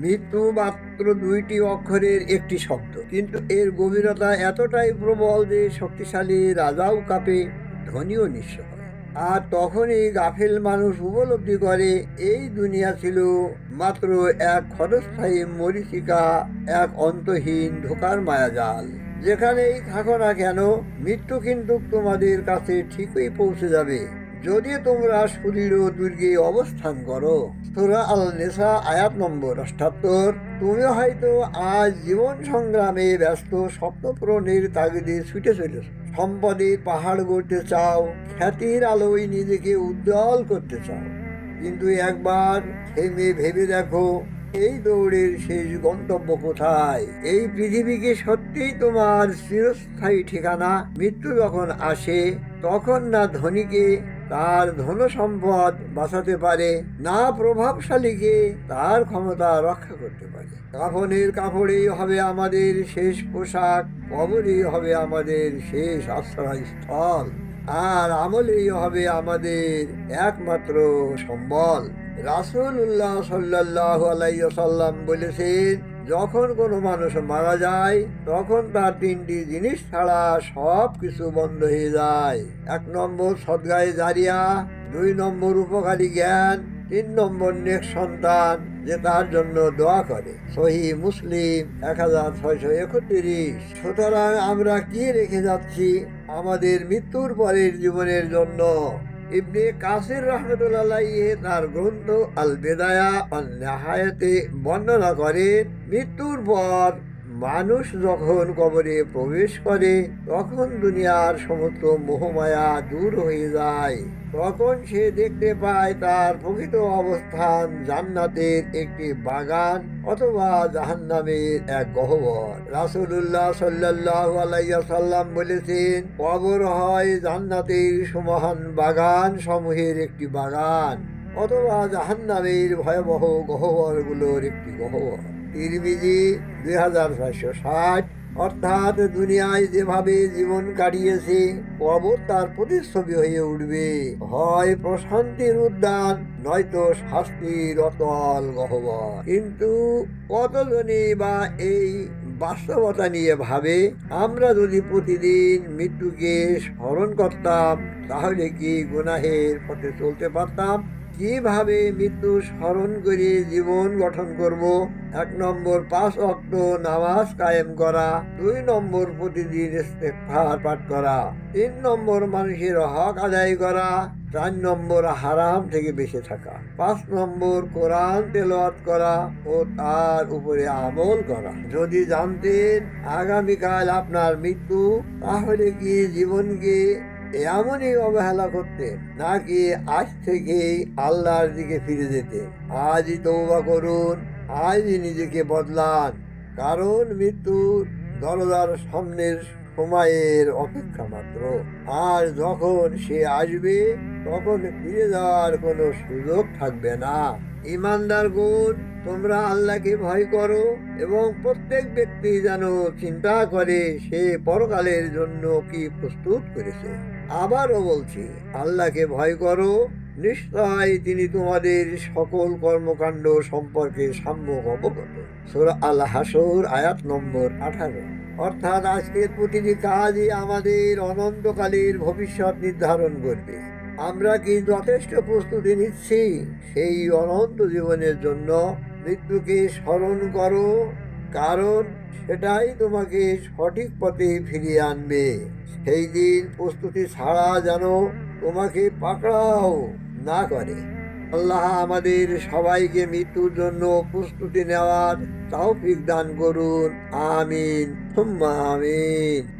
মৃত্যু মাত্র দুইটি অক্ষরের একটি শব্দ। কিন্তু এর গভীরতা এতটাই প্রবল যে শক্তিশালী রাজাও কাঁপে ধনীও নিঃস্ব আর তখনই গাফেল মানুষ উপলব্ধি করে, এই দুনিয়া ছিল মাত্র এক ক্ষণস্থায়ী মরিচিকা, এক অন্তহীন ঢোকার মায়াজাল। যেখানেই থাকো না কেন, মৃত্যু কিন্তু তোমাদের কাছে ঠিকই পৌঁছে যাবে। যদি তোমরা সুদৃঢ় দুর্গে অবস্থান করো, সুরা আল নেশা আয়াত নম্বর অষ্টাত্তর তুমি হয়তো আজ জীবন সংগ্রামে ব্যস্ত, স্বপ্ন পূরণের তাগিদে ছুটে চলেছ। সম্পদে পাহাড় গড়তে চাও, খ্যাতির আলোয় নিজেকে উজ্জ্বল করতে চাও। কিন্তু একবার থেমে ভেবে দেখো, এই দৌড়ের শেষ গন্তব্য কোথায়? এই পৃথিবীকে সত্যিই তোমার চিরস্থায়ী ঠিকানা, মৃত্যু যখন আসে, তখন না ধনীকে তার ধন সম্পদ বাঁচাতে পারে, না প্রভাবশালীকে তার ক্ষমতা রক্ষা করতে পারে। কাফনের কাপড়েই হবে আমাদের শেষ পোশাক, কবরেই হবে আমাদের শেষ আশ্রয়স্থল আর আমলেই হবে আমাদের একমাত্র সম্বল। রাসুল উল্লাহ সাল্লাহ আলাইসাল্লাম বলেছেন যখন কোনো মানুষ মারা যায়, তখন তার তিনটি জিনিস ছাড়া সব কিছু বন্ধ হয়ে যায়। এক নম্বর সদগায়ে জারিয়া, দুই নম্বর উপকারী জ্ঞান, তিন নম্বর নেক সন্তান যে তার জন্য দোয়া করে। সহি মুসলিম এক হাজার ছয়শো একত্রিশ। সুতরাং আমরা কি রেখে যাচ্ছি? আমাদের মৃত্যুর পরের জীবনের জন্য। ইবনে কাসির রহমতুল্লাহ তার গ্রন্থ আল বেদায়া আল বর্ণনা করেন মৃত্যুর পর মানুষ যখন কবরে প্রবেশ করে, তখন দুনিয়ার সমস্ত মোহমায়া দূর হয়ে যায়। তখন সে দেখতে পায় তার প্রকৃত অবস্থান জান্নাতের একটি বাগান অথবা জাহান্নামের এক গহ্বর। রাসুল্লাহ সাল্লাহ আলাইসাল্লাম বলেছেন, কবর হয় জান্নাতের সমাহান বাগান সমূহের একটি বাগান অথবা জাহান্নামের ভয়াবহ গহ্বরগুলোর একটি গহ্বর। তিরমিজি দুই হাজার ছয়শো ষাট, অর্থাৎ দুনিয়ায় যেভাবে জীবন কাটিয়েছে কবর তার প্রতিচ্ছবি হয়ে উঠবে। হয় প্রশান্তির উদ্যান, নয়তো শাস্তির অতল গহ্বর। কিন্তু কতজনই বা এই বাস্তবতা নিয়ে ভাবে? আমরা যদি প্রতিদিন মৃত্যুকে স্মরণ করতাম, তাহলে কি গুনাহের পথে চলতে পারতাম? কীভাবে মৃত্যু স্মরণ করে জীবন গঠন করব, এক নম্বর পাঁচ অক্ট নামাজ কায়েম করা, দুই নম্বর প্রতিদিন পাঠ করা, তিন নম্বর মানুষের হক আদায় করা, চার নম্বর হারাম থেকে বেঁচে থাকা, পাঁচ নম্বর কোরআন তেলাওয়াত করা ও তার উপরে আমল করা। যদি জানতেন আগামীকাল আপনার মৃত্যু, তাহলে কি জীবনকে এমনই অবহেলা করতেন নাকি আজ থেকেই আল্লাহর দিকে ফিরে যেতে। আজই তৌবা করুন, আজই নিজেকে বদলান, কারণ মৃত্যুর দরজার সামনের সময়ের অপেক্ষা মাত্র। আর যখন সে আসবে, তখন ফিরে যাওয়ার কোনো সুযোগ থাকবে না। ইমানদার গুণ, তোমরা আল্লাহকে ভয় করো এবং প্রত্যেক ব্যক্তি যেন চিন্তা করে সে পরকালের জন্য কি প্রস্তুত করেছে। আবারও বলছি, আল্লাহকে ভয় করো নিশ্চয় তিনি তোমাদের সকল কর্মকাণ্ড সম্পর্কে সাম্যক অবগত। সুরা আল হাসর আয়াত নম্বর আঠারো। অর্থাৎ আজকের প্রতিটি কাজই আমাদের অনন্তকালের ভবিষ্যৎ নির্ধারণ করবে। আমরা কি যথেষ্ট প্রস্তুতি নিচ্ছি সেই অনন্ত জীবনের জন্য মৃত্যুকে স্মরণ করো? কারণ সেটাই তোমাকে সঠিক পথে ফিরিয়ে আনবে। সেই দিন প্রস্তুতি ছাড়া যেন তোমাকে পাকড়াও না করে। আল্লাহ আমাদের সবাইকে মৃত্যুর জন্য প্রস্তুতি নেওয়ার তৌফিক দান করুন। আমিন। আমিন।